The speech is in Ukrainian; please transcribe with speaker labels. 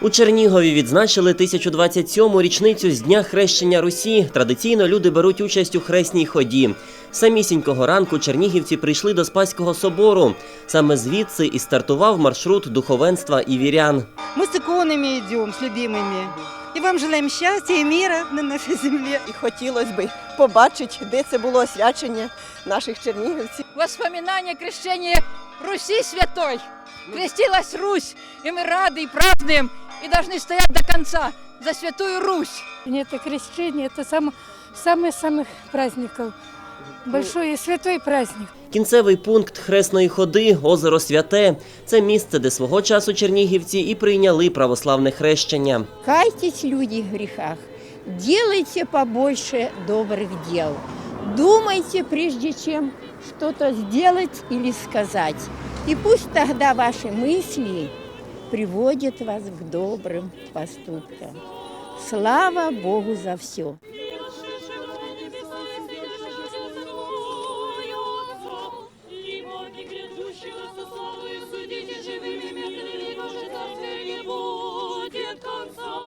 Speaker 1: У Чернігові відзначили 1027-му річницю з дня хрещення Русі. Традиційно люди беруть участь у хресній ході. З Самісінького ранку чернігівці прийшли до Спаського собору. Саме звідси і стартував маршрут духовенства і вірян.
Speaker 2: Мы с иконами идем, с любимыми. И вам желаем счастья и мира на нашей земле.
Speaker 3: І хотілося б побачити, де це було освячення наших чернігівців.
Speaker 4: воспоминание крещения Руси Святой. Крестилась Русь, и мы рады и празднуем, и должны стоять до конца за Святую Русь.
Speaker 5: Это крещение, это сам, самый самых праздников. Большой и святой праздник.
Speaker 1: Кінцевий пункт хресної ходи озеро Святе. Це місце, де свого часу чернігівці і прийняли православне хрещення.
Speaker 6: Кайтесь, люди, в грехах, делайте побольше добрых дел. Думайте, прежде чем что-то сделать или сказать. И пусть тогда ваши мысли приводит вас к добрым поступкам. Слава Богу за все! Грядущего со славой